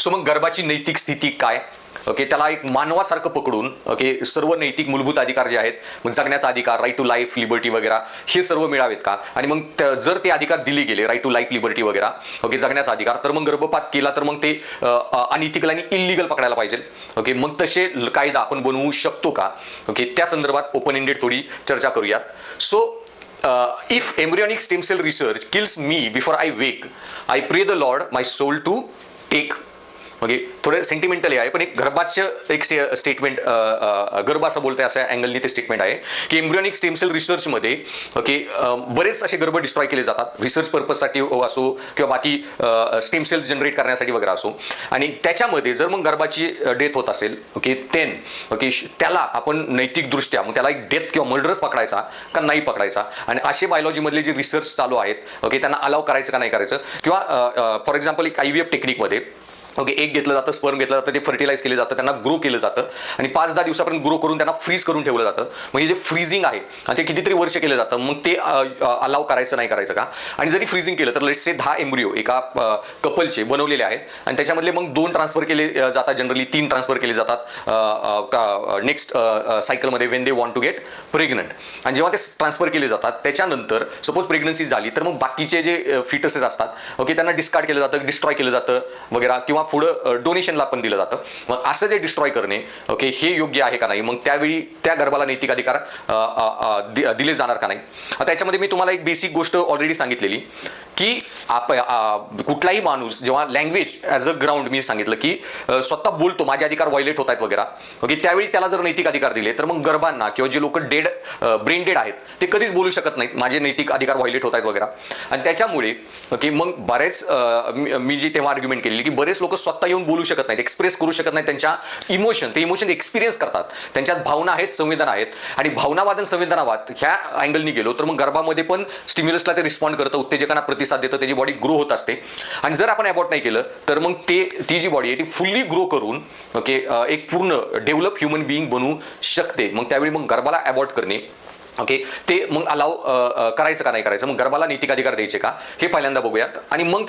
So मग गर्भाची नैतिक स्थिती काय? ओके त्याला एक मानवासारखं पकडून ओके सर्व नैतिक मूलभूत अधिकार जे आहेत मग जगण्याचा अधिकार राईट टू लाईफ लिबर्टी वगैरे हे सर्व मिळावेत का? आणि मग जर ते अधिकार दिले गेले राईट टू लाईफ लिबर्टी वगैरे ओके जगण्याचा अधिकार तर मग गर्भपात केला तर मग ते अ, अनइथिकल आणि इलिगल पकडायला पाहिजे. ओके मग तसे कायदा आपण बनवू शकतो का? ओके त्या संदर्भात ओपन एंडेड थोडी चर्चा करूयात. So if embryonic stem cell research kills me before I wake I pray the Lord my soul to take मग थोडं सेंटिमेंटल आहे. पण एक गर्भाचं एक स्टेटमेंट गर्भ असं बोलतंय असं अँगलनी ते स्टेटमेंट आहे की एम्ब्रियॉनिक स्टेम सेल रिसर्चमध्ये ओके बरेच असे गर्भ डिस्ट्रॉय केले जातात. रिसर्च पर्पजसाठी असो किंवा बाकी स्टेम सेल्स जनरेट करण्यासाठी वगैरे असो. आणि त्याच्यामध्ये जर मग गर्भाची डेथ होत असेल ओके तेन ओके त्याला आपण नैतिकदृष्ट्या मग त्याला एक डेथ किंवा मर्डरच पकडायचा का नाही पकडायचा? आणि असे बायोलॉजीमधले जे रिसर्च चालू आहेत ओके त्यांना अलाव करायचं का नाही करायचं? किंवा फॉर एक्झाम्पल एक आय व्ही एफ टेक्निकमध्ये ओके एक घेतलं जातं स्पर्म घेतलं जातं ते फर्टिलाइज केलं जातं त्यांना ग्रो केलं जातं. आणि पाच दहा दिवसापर्यंत ग्रो करून त्यांना फ्रीज करून ठेवलं जातं. म्हणजे जे फ्रीजिंग आहे आणि ते कितीतरी वर्ष केलं जातं मग ते अलाव करायचं नाही करायचं का? आणि जरी फ्रीजिंग केलं तर लेट्स से दहा एम्ब्रिओ एका कपलचे बनवलेले आहेत आणि त्याच्यामधले मग दोन ट्रान्सफर केले जातात जनरली तीन ट्रान्सफर केले जातात नेक्स्ट सायकलमध्ये when they want to get pregnant आणि जेव्हा ते ट्रान्सफर केले जातात त्याच्यानंतर सपोज प्रेग्नन्सी झाली तर मग बाकीचे जे फिटसेस असतात ओके त्यांना डिस्कार्ड केलं जातं डिस्ट्रॉय केलं जातं वगैरे किंवा पुढं डोनेशनला पण दिलं जातं. मग असं जे डिस्ट्रॉय करणे ओके हे योग्य आहे का नाही? मग त्यावेळी त्या गर्भाला नैतिक अधिकार दि- दिले जाणार का नाही? आता त्याच्यामध्ये मी तुम्हाला एक बेसिक गोष्ट ऑलरेडी सांगितलेली. की आप कुठलाही माणूस जेव्हा लँग्वेज ॲज अ ग्राउंड मी सांगितलं की स्वतः बोलतो माझे अधिकार व्हायलेट होत आहेत वगैरे ओके त्यावेळी त्याला जर नैतिक अधिकार दिले तर मग गर्भांना किंवा जे लोक डेड ब्रेन डेड आहेत ते कधीच बोलू शकत नाहीत माझे नैतिक अधिकार व्हायलेट होत आहेत वगैरे. आणि त्याच्यामुळे ओके मग बरेच मी- मी जी तेव्हा आर्ग्युमेंट केलेली की बरेच लोक स्वतः येऊन बोलू शकत नाहीत एक्सप्रेस करू शकत नाहीत त्यांच्या इमोशन ते इमोशन एक्सपिरियन्स करतात. त्यांच्यात भावना आहेत संवेदना आहेत आणि भावनावाद आणि संवेदनावाद ह्या अँगलनी गेलो तर मग गर्भामध्ये पण स्टिम्युलसला ते रिस्पॉन्ड करतं उत्तेजकांना प्रतिसाद देतं त्याची बॉडी ग्रो होत असते. आणि जर आपण अबॉट नाही केलं तर मग ते ती जी बॉडी आहे ती फुल्ली ग्रो करून ओके एक पूर्ण डेव्हलप ह्युमन बिईंग बनवू शकते. मग त्यावेळी मग गर्भाला अबॉट करणे ओके ते मग अलाव करायचं का नाही करायचं? मग गर्भाला नैतिक अधिकार द्यायचे का? हे पहिल्यांदा बघूयात. आणि मग त्या